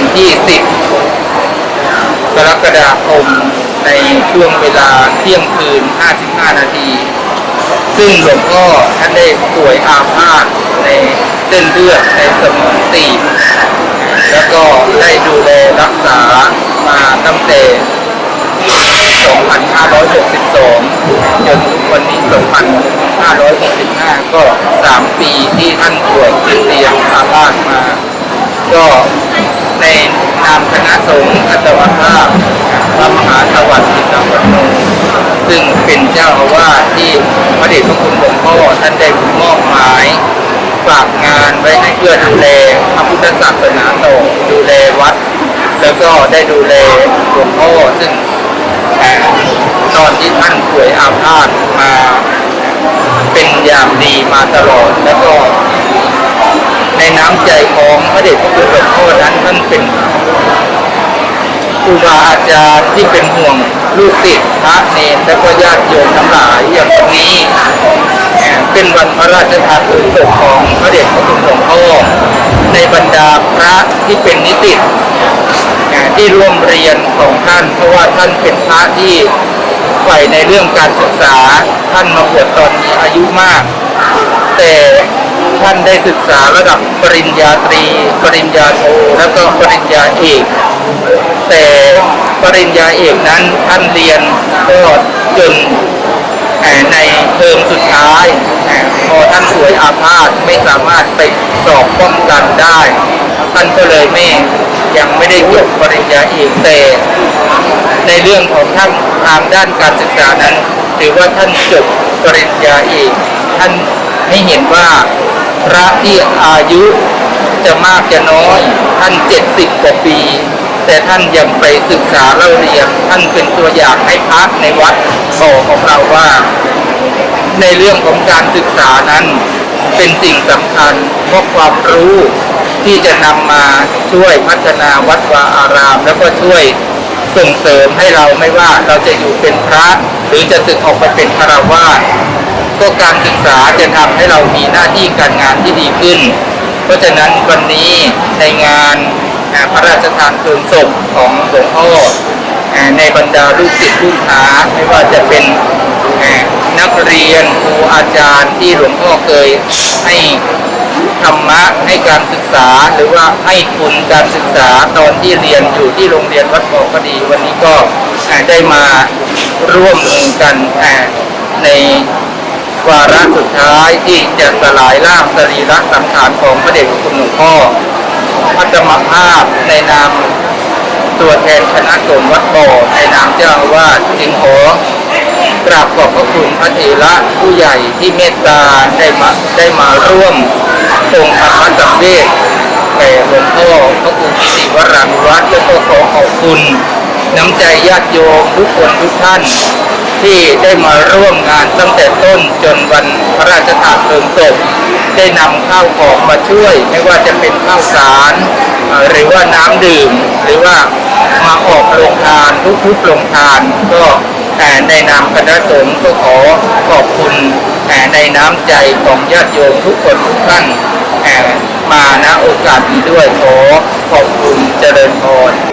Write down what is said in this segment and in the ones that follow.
วันที่ 10 กรกฎาคมในช่วงเวลาเที่ยงคืน 55 นาที ซึ่งหลวงพ่อท่านได้ป่วยอาพาธในเส้นเลือดในสมองตีบแล้วก็ได้ดูแลรักษามาตั้งแต่2562 จนถึงวันนี้ 2565 ก็ 3 ปีที่ท่านป่วยติดเตียงอาพาธมา ก็ ในนามคณะสงฆ์อัตวภาพพระมหาสวัสดิกาวันโนซึ่งเป็นเจ้าอาวาสที่พระเดชพระคุณหลวงพ่อท่านได้มอบหมายฝากงานไว้ให้เพื่อดูแลพระพุทธศาสนาต่อดูแลวัด แล้วก็ได้ดูแลหลวงพ่อซึ่งเอ่ตอนที่ท่านป่วยอาพาธมาเป็นอย่างดีมาตลอดแล้วก็ ในน้ำใจของพระเดชพระคุณหลวงพ่อนั้นท่านเป็นครูบาอาจารย์ที่เป็นห่วงลูกศิษย์พระเนรและก็ญาติโยมทั้งหลายอย่างวันนี้เป็นวันพระราชทานเพลิงศพของพระเดชพระคุณหลวงพ่อในบรรดาพระที่เป็นนิสิตที่ร่วมเรียนของท่าน เพราะว่าท่านเป็นพระที่ใฝ่ในเรื่องการศึกษาท่านมาบวชตอนมีอายุมาก แต่ ท่านได้ศึกษาระดับปริญญาตรี ปริญญาโทแล้วก็ปริญญาเอก แต่ปริญญาเอกนั้นท่านเรียนก็จนในเทอมสุดท้าย พอท่านป่วยอาพาธไม่สามารถไปสอบป้องกันได้ ท่านก็เลยไม่ยังไม่ได้จบปริญญาเอกแต่ในเรื่องของท่านทางด้านการศึกษานั้น ถือว่าท่านจบปริญญาเอกท่านให้เห็นว่า พระที่อายุจะมากจะน้อย ท่านเจ็ดสิบกว่าปี แต่ท่านยังไปศึกษาเล่าเรียนท่านเป็นตัวอย่างให้พระในวัดบอกของเราว่า ในเรื่องของการศึกษานั้นเป็นสิ่งสำคัญเพราะความรู้ที่จะนำมาช่วยพัฒนาวัดวาอาราม แล้วก็ช่วยส่งเสริมให้เราไม่ว่าเราจะอยู่เป็นพระ หรือจะศึกออกไปเป็นคารวาส ก็การศึกษาจะทำให้เรามีหน้าที่การงานที่ดีขึ้น เพราะฉะนั้นวันนี้ในงานพระราชทานเพลิงศพของหลวงพ่อในบรรดาลูกศิษย์ลูกหาไม่ว่าจะเป็นนักเรียนครูอาจารย์ที่หลวงพ่อเคยให้ธรรมะให้การศึกษาหรือว่าให้ทุนการศึกษาตอนที่เรียนอยู่ที่โรงเรียนวัดบอก็ดี วันนี้ก็ได้มาร่วมมือกันใน วาระสุดท้ายที่จะสลายร่างสรีระสังขารของพระเดชพระคุณหลวงพ่อพัฒมภาพในนามตัวแทนคณะสงฆ์วัดบ่อในนามเจ้าอาวาสจึงขอกราบขอบพระคุณพระเถระผู้ใหญ่ที่เมตตาได้มาได้มาร่วมองค์ธรรมสังเวชแก่หลวงพ่อพระคุณสิวรังวัดแล้วก็ขอขอบคุณ น้ำใจญาติโยมทุกคนทุกท่าน ที่ได้มาร่วมงานตั้งแต่ต้นจนวันพระราชทานเพลิงศพได้นำข้าวของมาช่วย ไม่ว่าจะเป็นข้าวสาร หรือว่าน้ำดื่ม หรือว่ามาออกโรงทานทุกๆโรงทานก็แต่ในนามคณะสงฆ์ก็ขอขอบคุณแต่ในน้ำใจของญาติโยมทุกคนทุกท่านแต่มาณโอกาสนี้ด้วยขอขอบคุณเจริญพร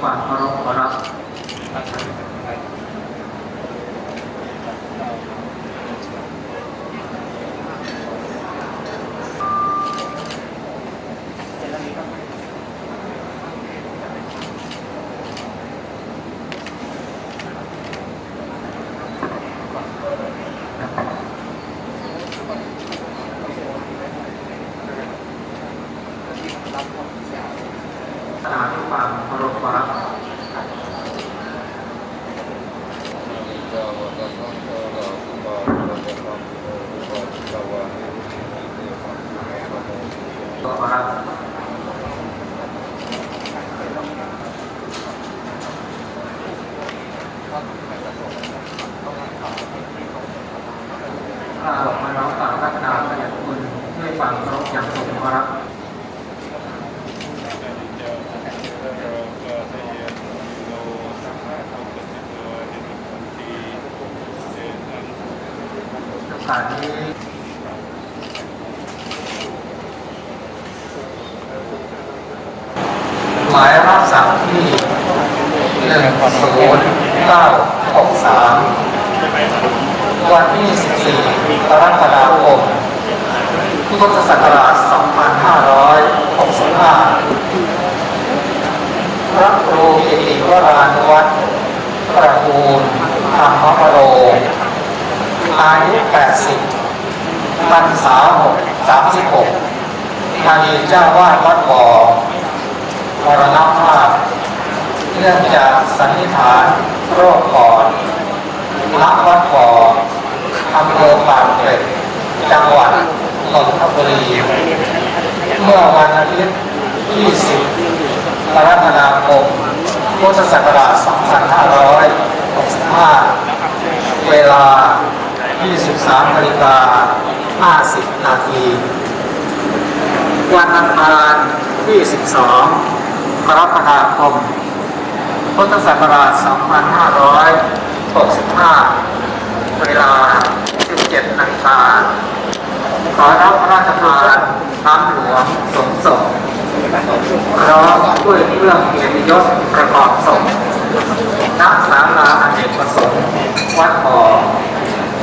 ความเคารพขอรับ ตามความเคารพขอรับ ขอรับข้าออกมาร้องกล่าวรัตนาพระยาคุณด้วยความเคารพอย่างสูงขอรับ โอกาสนี้หมายรับสั่งที่หนึ่งศูนย์เก้าหกสามวันที่สิบสี่กรกฎาคมพุทธศักราชสองพันห้าร้อยหกสิบห้าพระครูกิติวรานุวัฒน์ประภูลธรรมวโร อายุ80พรรษา6 36อดีตเจ้าวาดวัดบ่อมรณภาพเนื่องจากสันนิษฐานโรคปอดณวัดบ่ออำเภอปากเกร็ดจังหวัดนนทบุรีเมื่อวันอาทิตย์ที่10กรกฎาคมพุทธศักราช2565 เวลา 23นาฬิกา50 นาที วันอังคารที่12กรกฎาคม พุทธศักราช 2565 เวลา 17นาฬิกาขอรับพระราชทานน้ำหลวงสมศพพร้อมด้วยเครื่องเกียรติยศประกอบศพณศาลาอเนกประสงค์วัดบ่อ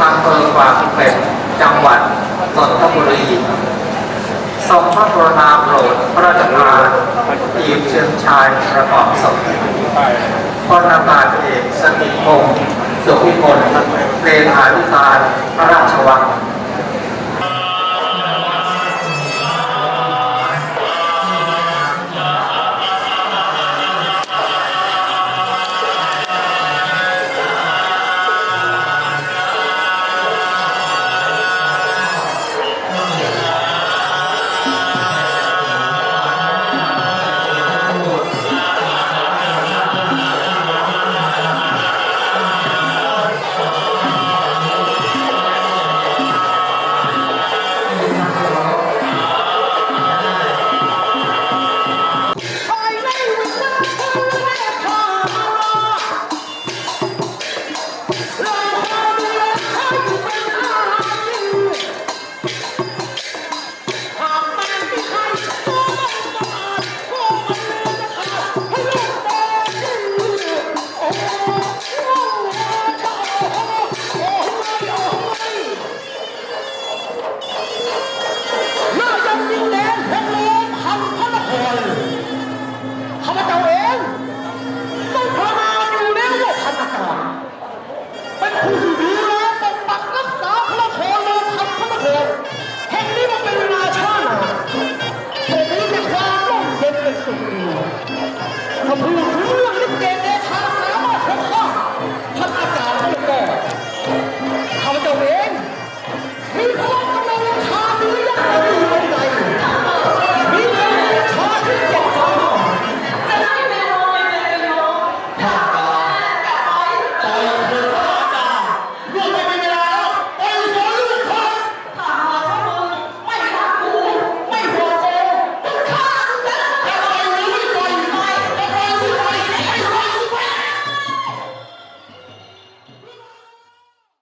อำเภอบางเป็ดจังหวัดนนทบุรี ทรงพระกรุณาโปรดพระราชทานหีบเชิงชายประกอบศพ พลอากาต